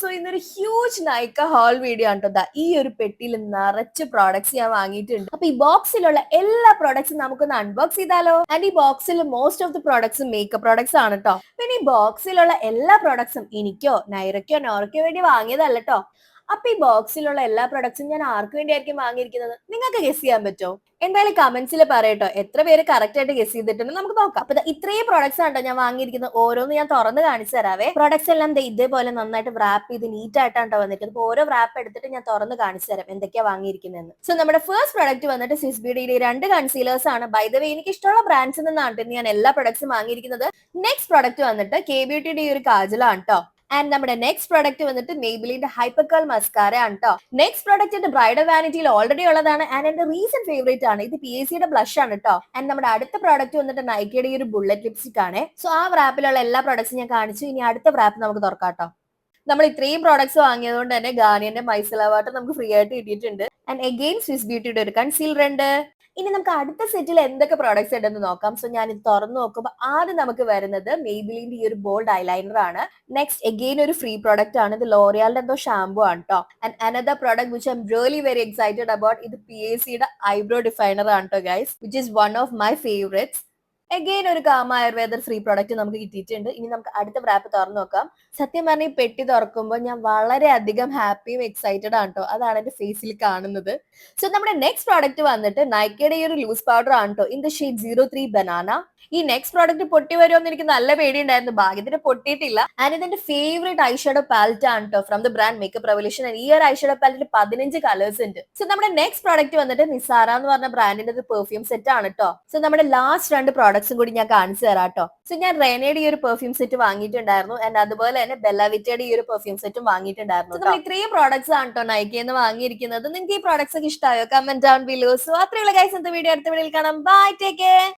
So ഇന്നൊരു huge Nykaa whole video ആണ് കേട്ടോ ഈ ഒരു പെട്ടിയിൽ നിറച്ച് പ്രോഡക്ട്സ് ഞാൻ വാങ്ങിയിട്ടുണ്ട്. അപ്പൊ ഈ ബോക്സിലുള്ള എല്ലാ പ്രോഡക്ട്സും നമുക്കൊന്ന് അൺബോക്സ് ചെയ്താലോ? ആൻഡ് ഈ ബോക്സിൽ most of the products makeup products ആണ് കേട്ടോ പിന്നെ ഈ ബോക്സിലുള്ള എല്ലാ പ്രോഡക്ട്സും എനിക്കോ നൈറയ്ക്കോ നോറയ്ക്കോ വേണ്ടി വാങ്ങിയതല്ല കേട്ടോ അപ്പൊ ഈ ബോക്സിലുള്ള എല്ലാ പ്രൊഡക്ട്സും ഞാൻ ആർക്ക് വേണ്ടിയായിരിക്കും വാങ്ങിയിരിക്കുന്നത്? നിങ്ങൾക്ക് ഗസ് ചെയ്യാൻ പറ്റുമോ എന്തായാലും കമന്റ്സിൽ പറയട്ടോ. എത്ര പേര് കറക്റ്റ് ആയിട്ട് ഗസ് ചെയ്തിട്ടുണ്ട് നമുക്ക് നോക്കാം. അപ്പൊ ഇത്രയും പ്രൊഡക്ട്സ് ആണ് ഞാൻ വാങ്ങിയിരിക്കുന്നത്. ഓരോന്ന് ഞാൻ തുറന്ന് കാണിച്ചു തരാവേ. പ്രൊഡക്ട്സ് എല്ലാം ഇതേപോലെ നന്നായിട്ട് റാപ്പ് ചെയ്ത് നീറ്റ് ആയിട്ടാണ് ട്ടോ വന്നിരിക്കുന്നത്. ഓരോ റാപ്പ് എടുത്തിട്ട് ഞാൻ തുറന്ന് കാണിച്ചു തരാം എന്തൊക്കെയാ വാങ്ങിയിരിക്കുന്നത് സോ നമ്മുടെ ഫസ്റ്റ് പ്രോഡക്റ്റ് വന്നിട്ട് സിസ്ബിഡിയിലെ രണ്ട് കൺസീലേഴ്സ് ആണ്. ബൈ ദ വേ എനിക്ക് ഇഷ്ടമുള്ള ബ്രാൻഡ്സിൽ നിന്നാണ് ഞാൻ എല്ലാ പ്രൊഡക്ട്സും വാങ്ങിയിരിക്കുന്നത്. നെക്സ്റ്റ് പ്രൊഡക്റ്റ് വന്നിട്ട് കെ ബ്യൂട്ടിയുടെ ഒരു കാജലാണ് കേട്ടോ ആൻഡ് നമ്മുടെ നെക്സ്റ്റ് പ്രോഡക്റ്റ് വന്നിട്ട് മേബിലിന്റെ ഹൈപ്പർക്കൽ മസ്കാര ആണ് കേട്ടോ നെക്സ്റ്റ് പ്രോഡക്റ്റ് എന്റെ ബ്രൈഡൽ വാനിറ്റിയിൽ ഓൾറെഡി ഉള്ളതാണ് ആൻഡ് എന്റെ റീസെന്റ് ഫേവറേറ്റ് ആണ്. ഇത് പി എസ് സിയുടെ ബ്ലഷ് ആണ് കേട്ടോ ആൻഡ് നമ്മുടെ അടുത്ത പ്രോഡക്റ്റ് വന്നിട്ട് നൈക്കയുടെ ഈ ഒരു ബുള്ളറ്റ് ലിപ്സ്റ്റിക് ആണ്. സോ ആ റാപ്പിലുള്ള എല്ലാ പ്രോഡക്ട്സും ഞാൻ കാണിച്ചു. ഇനി അടുത്ത റാപ്പ് നമുക്ക് തുറക്കാം കേട്ടോ നമ്മൾ ഇത്രയും പ്രോഡക്ട്സ് വാങ്ങിയതുകൊണ്ട് തന്നെ ഗാനിയന്റെ മൈസല വാട്ടർ നമുക്ക് ഫ്രീ ആയിട്ട് കിട്ടിയിട്ടുണ്ട്. ആൻഡ് അഗെയിൻ സ്വിസ് ബ്യൂട്ടിയുടെ ഒരു കൺസീലർ ഉണ്ട്. ഇനി നമുക്ക് അടുത്ത സെറ്റിൽ എന്തൊക്കെ പ്രോഡക്ട്സ് ഉണ്ടെന്ന് നോക്കാം. സോ ഞാൻ ഇത് തുറന്നു നോക്കുമ്പോൾ ആദ്യം നമുക്ക് വരുന്നത് മെയ്ബിലിന്റെ ഈ ഒരു ബോൾഡ് ഐലൈനർ ആണ്. നെക്സ്റ്റ് എഗെയിൻ ഒരു ഫ്രീ പ്രോഡക്റ്റ് ആണ്. ഇത് ലോറിയാലിന്റെ എന്തോ ഷാംപൂ ആണ് കേട്ടോ and another product which I'm really very excited about ഇത് പി എസ് സിയുടെ ഐബ്രോ ഡിഫൈനർ ആണ് കേട്ടോ guys which is one of my favourites again ഒരു കാമ ആയുർവേദ ഫ്രീ പ്രോഡക്റ്റ് നമുക്ക് കിട്ടിയിട്ടുണ്ട്. ഇനി നമുക്ക് അടുത്ത റാപ്പ് തുറന്നു നോക്കാം. സത്യം പറഞ്ഞ ഈ പെട്ടി തുറക്കുമ്പോൾ ഞാൻ വളരെ അധികം ഹാപ്പിയും എക്സൈറ്റഡ് ആണ് കേട്ടോ അതാണ് എന്റെ ഫേസിൽ കാണുന്നത്. സോ നമ്മുടെ നെക്സ്റ്റ് പ്രോഡക്റ്റ് വന്നിട്ട് നൈക്കയുടെ ഈ ഒരു ലൂസ് പൗഡർ ആണ് കേട്ടോ in the shade zero three banana ഈ നെക്സ്റ്റ് പ്രോഡക്റ്റ് പൊട്ടി വരുമോ എന്ന് എനിക്ക് നല്ല പേടിയുണ്ടായിരുന്നു. ഭാഗ്യത്തിന് പൊട്ടിയിട്ടില്ല. ആൻഡ് ഇതിന്റെ ഫേവറേറ്റ് ഐഷാഡോ പാലറ്റ് ആണ് കേട്ടോ from the brand Makeup Revolution ഈ ഒരു ഐഷാഡോ പാലറ്റിൽ പതിനഞ്ച് കളേഴ്സ് ഉണ്ട്. സോ നമ്മുടെ നെക്സ്റ്റ് പ്രോഡക്റ്റ് വന്നിട്ട് നിസാറ എന്ന് പറഞ്ഞ ബ്രാൻഡിന്റെ പെർഫ്യൂം സെറ്റ് ആണ് കേട്ടോ സോ നമ്മുടെ ലാസ്റ്റ് രണ്ട് പ്രോഡക്ട്സും കൂടി ഞാൻ കാണിച്ചു തരാം കേട്ടോ സോ ഞാൻ റേനയുടെ ഈ ഒരു പെർഫ്യൂം സെറ്റ് വാങ്ങിയിട്ടുണ്ടായിരുന്നു. ആൻഡ് അതുപോലെ തന്നെ ബെല്ലാവിറ്റയുടെ ഈ ഒരു പെർഫ്യൂം സെറ്റും വാങ്ങിയിട്ടുണ്ടായിരുന്നു നമ്മൾ ഇത്രയും പ്രോഡക്ട്സ് ആണ് കേട്ടോ നൈക്കിന്ന് വാങ്ങിയിരിക്കുന്നത്. നിങ്ങൾക്ക് ഈ പ്രോഡക്ട്സ് ഒക്കെ ഇഷ്ടമായോ കമന്റ് ഡൗൺ ബിലോ സോ അത്രയുള്ള ഗൈസ് വീഡിയോ അടുത്ത വീഡിയോയിൽ കാണാം. Bye take care